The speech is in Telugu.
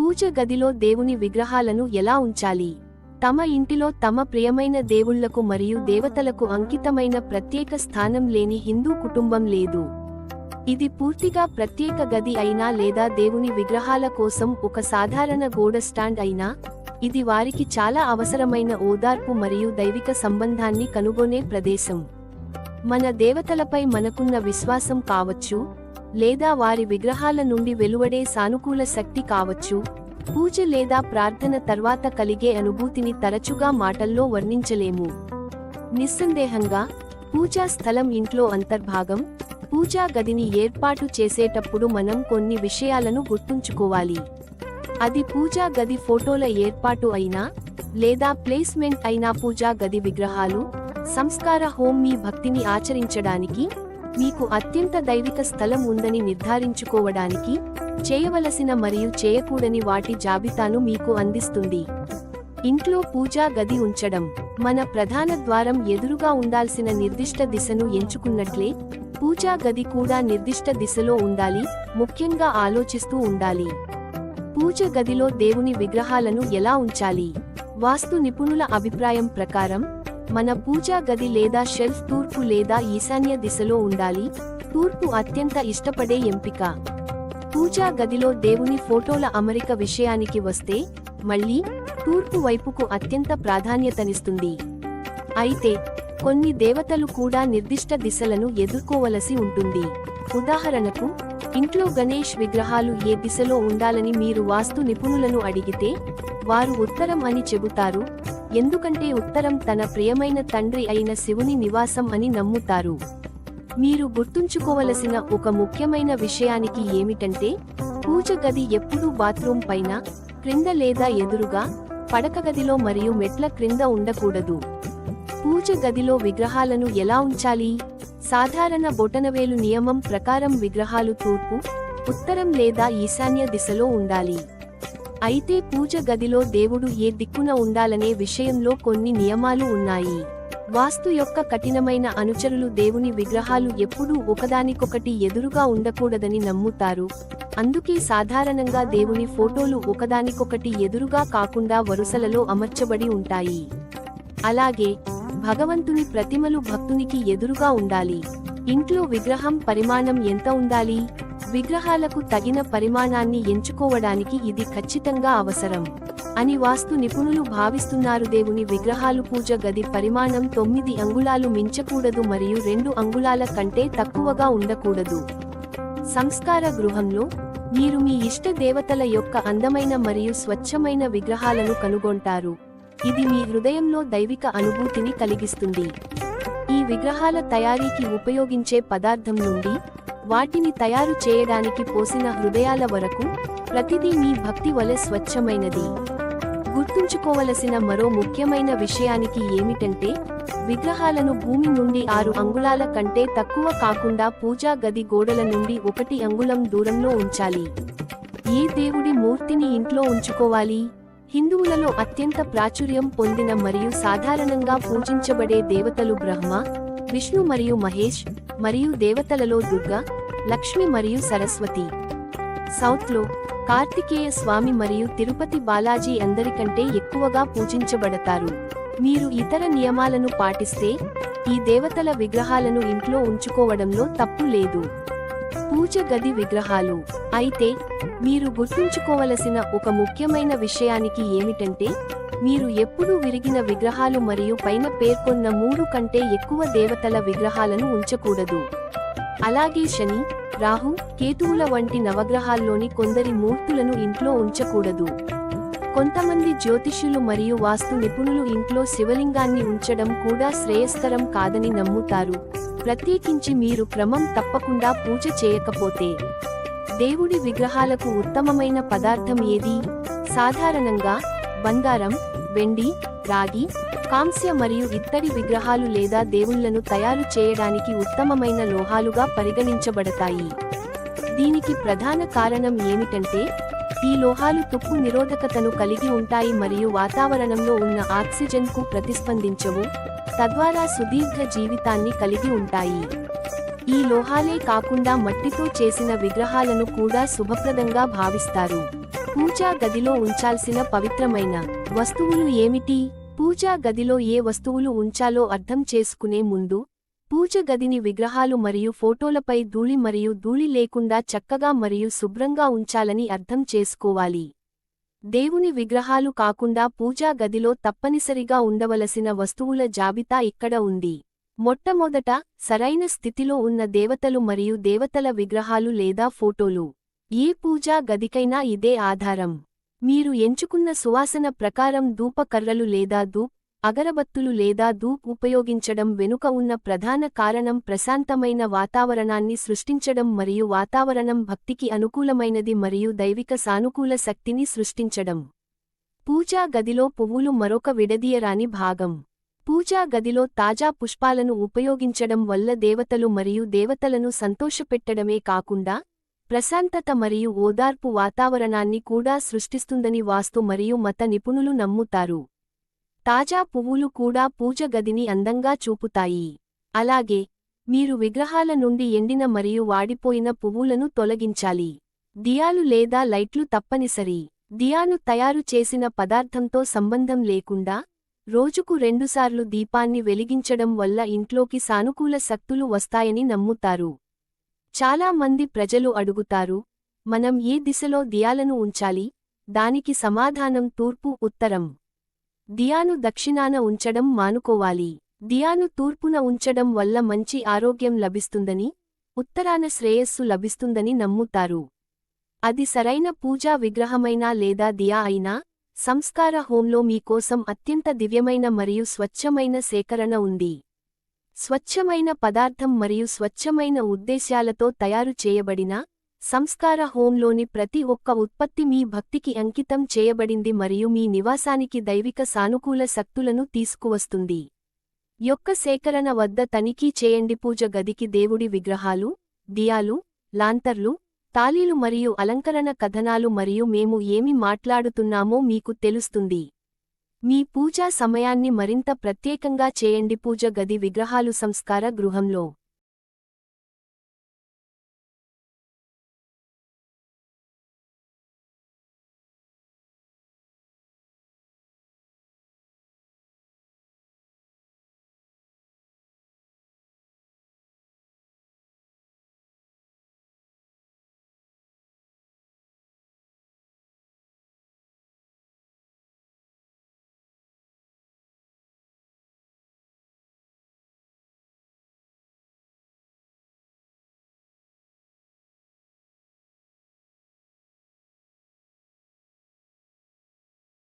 పూజ గదిలో దేవుని విగ్రహాలను ఎలా ఉంచాలి? తమ ఇంటిలో తమ ప్రియమైన దేవుళ్ళకు మరియు దేవతలకు అంకితమైన ప్రత్యేక స్థానం లేని హిందూ కుటుంబం లేదు. ఇది పూర్తిగా ప్రత్యేక గది అయినా లేదా దేవుని విగ్రహాల కోసం ఒక సాధారణ గోడ స్టాండ్ అయినా ఇది వారికి చాలా అవసరమైన ఓదార్పు మరియు దైవిక సంబంధాన్ని కనుగొనే ప్రదేశం. మన దేవతలపై మనకున్న విశ్వాసం కావచ్చు లేదా వారి విగ్రహాల నుండి వెలువడే సానుకూల శక్తి కావచ్చు. పూజ లేదా ప్రార్థన తర్వాత కలిగే అనుభూతిని తరచుగా మాటల్లో వర్ణించలేము. నిస్సందేహంగా పూజా స్థలం ఇంట్లో అంతర్భాగం పూజా గదిని ఏర్పాటు చేసేటప్పుడు మనం కొన్ని విషయాలను గుర్తుంచుకోవాలి. అది పూజా గది ఫోటోల ఏర్పాటు అయినా లేదా ప్లేస్మెంట్ అయినా పూజా గది విగ్రహాలు సంస్కార హోమ్ మీ భక్తిని ఆచరించడానికి మీకు అత్యంత దైవిక స్థలం ఉందని నిర్ధారించుకోవడానికి చేయవలసిన మరియు చేయకూడని వాటి జాబితాను మీకు అందిస్తుంది. ఇంట్లో పూజా గది ఉంచడం. మన ప్రధాన ద్వారం ఎదురుగా ఉండాల్సిన నిర్దిష్ట దిశను ఎంచుకున్నట్లే పూజా గది కూడా నిర్దిష్ట దిశలో ఉండాలి ముఖ్యంగా ఆలోచిస్తూ ఉండాలి. పూజ గదిలో దేవుని విగ్రహాలను ఎలా ఉంచాలి? వాస్తు నిపుణుల అభిప్రాయం ప్రకారం మన పూజా గది లేదా షెల్ఫ్ తూర్పు లేదా ఈశాన్య దిశలో ఉండాలి. తూర్పు అత్యంత ఇష్టపడే ఎంపిక. పూజా గదిలో దేవుని ఫోటోల అమరిక విషయానికి వస్తే మళ్ళీ తూర్పు వైపుకు అత్యంత ప్రాధాన్యతనిస్తుంది. అయితే కొన్ని దేవతలు కూడా నిర్దిష్ట దిశలను ఎదుర్కోవలసి ఉంటుంది. ఉదాహరణకు ఇంట్లో గణేష్ విగ్రహాలు ఏ దిశలో ఉండాలని మీరు వాస్తు నిపుణులను అడిగితే వారు ఉత్తరం అని చెబుతారు. ఎందుకంటే ఉత్తరం తన ప్రియమైన తండ్రి అయిన శివుని నివాసం అని నమ్ముతారు. మీరు గుర్తుంచుకోవలసిన ఒక ముఖ్యమైన విషయానికి ఏమిటంటే పూజ గది ఎప్పుడూ బాత్రూమ్ పైన క్రింద లేదా ఎదురుగా పడక గదిలో మరియు మెట్ల క్రింద ఉండకూడదు. పూజ గదిలో విగ్రహాలను ఎలా ఉంచాలి? సాధారణ బొటనవేలు నియమం ప్రకారం విగ్రహాలు తూర్పు ఉత్తరం లేదా ఈశాన్య దిశలో ఉండాలి. అయితే పూజ గదిలో దేవుడు ఏ దిక్కున ఉండాలనే విషయంలో కొన్ని నియమాలు ఉన్నాయి. వాస్తు యొక్క కఠినమైన అనుచరులు దేవుని విగ్రహాలు ఎప్పుడూ ఒకదానికొకటి ఎదురుగా ఉండకూడదని నమ్ముతారు. అందుకే సాధారణంగా దేవుని ఫోటోలు ఒకదానికొకటి ఎదురుగా కాకుండా వరుసలలో అమర్చబడి ఉంటాయి. అలాగే భగవంతుని ప్రతిమలు భక్తునికి ఎదురుగా ఉండాలి. ఇంట్లో విగ్రహం పరిమాణం ఎంత ఉండాలి? విగ్రహాలకు తగిన పరిమాణాన్ని ఎంచుకోవడానికి ఇది ఖచ్చితంగా అవసరం అని వాస్తు నిపుణులు భావిస్తున్నారు. దేవుని విగ్రహాలు పూజ గది పరిమాణం తొమ్మిది అంగుళాలు మించకూడదు మరియు రెండు అంగుళాల కంటే తక్కువగా ఉండకూడదు. సంస్కార గృహంలో మీరు మీ ఇష్ట దేవతల యొక్క అందమైన మరియు స్వచ్ఛమైన విగ్రహాలను కనుగొంటారు. ఇది మీ హృదయంలో దైవిక అనుభూతిని కలిగిస్తుంది. ఈ విగ్రహాల తయారీకి ఉపయోగించే పదార్థం నుండి వాటిని తయారు చేయడానికి పోసిన హృదయాల వరకు ప్రతిదీ మీ భక్తి వలె స్వచ్ఛమైనది. గుర్తుంచుకోవలసిన మరో ముఖ్యమైన విషయానికి ఏమిటంటే విగ్రహాలను భూమి నుండి ఆరు అంగుళాల కంటే తక్కువ కాకుండా పూజా గది గోడల నుండి ఒకటి అంగుళం దూరంలో ఉంచాలి. ఏ దేవుడి మూర్తిని ఇంట్లో ఉంచుకోవాలి? హిందువులలో అత్యంత ప్రాచుర్యం పొందిన మరియు సాధారణంగా పూజించబడే దేవతలు బ్రహ్మ విష్ణు మరియు మహేష్ మరియు దేవతలలో దుర్గా లక్ష్మి మరియు సరస్వతి. సౌత్లో కార్తికేయ స్వామి మరియు తిరుపతి బాలాజీ అందరికంటే ఎక్కువగా పూజించబడతారు. మీరు ఇతర నియమాలను పాటిస్తే ఈ దేవతల విగ్రహాలను ఇంట్లో ఉంచుకోవడంలో తప్పు లేదు. పూజ గది విగ్రహాలు. అయితే మీరు గుర్తుంచుకోవలసిన ఒక ముఖ్యమైన విషయానికి ఏమిటంటే మీరు ఎప్పుడూ విరిగిన విగ్రహాలు మరియు పైన పేర్కొన్న మూడు కంటే ఎక్కువ దేవతల విగ్రహాలను ఉంచకూడదు. అలాగే శని రాహు కేతువుల వంటి నవగ్రహాల్లోని కొందరి మూర్తులను ఇంట్లో ఉంచకూడదు. కొంతమంది జ్యోతిష్యులు మరియు వాస్తు నిపుణులు ఇంట్లో శివలింగాన్ని ఉంచడం కూడా శ్రేయస్కరం కాదని నమ్ముతారు. ప్రత్యేకించి మీరు క్రమం తప్పకుండా పూజ చేయకపోతే. దేవుడి విగ్రహాలకు ఉత్తమమైన పదార్థం ఏది? సాధారణంగా బంగారం వెండి రాగి కాంస్య మరియు ఇత్తడి విగ్రహాలు లేదా దేవుళ్ళను తయారు చేయడానికి ఉత్తమమైన లోహాలుగా పరిగణించబడతాయి. దీనికి ప్రధాన కారణం ఏమిటంటే ఈ లోహాలు తుప్పు నిరోధకతను కలిగి ఉంటాయి మరియు వాతావరణంలో ఉన్న ఆక్సిజన్కు ప్రతిస్పందించవు తద్వారా సుదీర్ఘ జీవితాన్ని కలిగి ఉంటాయి. ఈ లోహాలే కాకుండా మట్టితో చేసిన విగ్రహాలను కూడా శుభప్రదంగా భావిస్తారు. పూజా గదిలో ఉంచాల్సిన పవిత్రమైన వస్తువులు ఏమిటి? పూజా గదిలో ఏ వస్తువులు ఉంచాలో అర్థం చేసుకునే ముందు పూజ గదిని విగ్రహాలు మరియు ఫోటోలపై ధూళి మరియు ధూళి లేకుండా చక్కగా మరియు శుభ్రంగా ఉంచాలని అర్థం చేసుకోవాలి. దేవుని విగ్రహాలు కాకుండా పూజా గదిలో తప్పనిసరిగా ఉండవలసిన వస్తువుల జాబితా ఇక్కడ ఉంది. మొట్టమొదట సరైన స్థితిలో ఉన్న దేవతలు మరియు దేవతల విగ్రహాలు లేదా ఫోటోలు. ఏ పూజా గదికైనా ఇదే ఆధారం. మీరు ఎంచుకున్న సువాసన ప్రకారం ధూపకర్రలు లేదా ధూప్ అగరబత్తులు లేదా ధూప్ ఉపయోగించడం వెనుక ఉన్న ప్రధాన కారణం ప్రశాంతమైన వాతావరణాన్ని సృష్టించడం మరియు వాతావరణం భక్తికి అనుకూలమైనది మరియు దైవిక సానుకూల శక్తిని సృష్టించడం. పూజా గదిలో పువ్వులు మరొక విడదీయరాని భాగం. పూజా గదిలో తాజా పుష్పాలను ఉపయోగించడం వల్ల దేవతలు మరియు దేవతలను సంతోషపెట్టడమే కాకుండా ప్రశాంతత మరియు ఓదార్పు వాతావరణాన్ని కూడా సృష్టిస్తుందని వాస్తు మరియు మత నిపుణులు నమ్ముతారు. తాజా పువ్వులు కూడా పూజ గదిని అందంగా చూపుతాయి. అలాగే మీరు విగ్రహాల నుండి ఎండిన మరియు వాడిపోయిన పువ్వులను తొలగించాలి. దియాలు లేదా లైట్లు తప్పనిసరి. దియాను తయారు చేసిన పదార్థంతో సంబంధం లేకుండా రోజుకు రెండుసార్లు దీపాన్ని వెలిగించడం వల్ల ఇంట్లోకి సానుకూల శక్తులు వస్తాయని నమ్ముతారు. చాలా మంది ప్రజలు అడుగుతారు మనం ఏ దిశలో దియాలను ఉంచాలి దానికి సమాధానం తూర్పు ఉత్తరం. దియాను దక్షిణాన ఉంచడం మానుకోవాలి. దియాను తూర్పున ఉంచడం వల్ల మంచి ఆరోగ్యం లభిస్తుందని ఉత్తరాన శ్రేయస్సు లభిస్తుందని నమ్ముతారు. అది సరైన పూజా విగ్రహమైనా లేదా దియా అయినా సంస్కార హోంలో మీకోసం అత్యంత దివ్యమైన మరియు స్వచ్ఛమైన సేకరణ ఉంది. స్వచ్ఛమైన పదార్థం మరియు స్వచ్ఛమైన ఉద్దేశ్యాలతో తయారు చేయబడిన సంస్కార హోంలోని ప్రతి ఒక్క ఉత్పత్తి మీ భక్తికి అంకితం చేయబడింది మరియు మీ నివాసానికి దైవిక సానుకూల శక్తులను తీసుకువస్తుంది. యొక్క సేకరణ వద్ద తనిఖీ చేయండి. పూజ గదికి దేవుడి విగ్రహాలు దియాలు లాంతర్లు తాళీలు మరియు అలంకరణ కథనాలు మరియు మేము ఏమి మాట్లాడుతున్నామో మీకు తెలుస్తుంది. మీ పూజా సమయాన్ని మరింత ప్రత్యేకంగా చేయండి. పూజ గది విగ్రహాలు సంస్కార గృహంలో.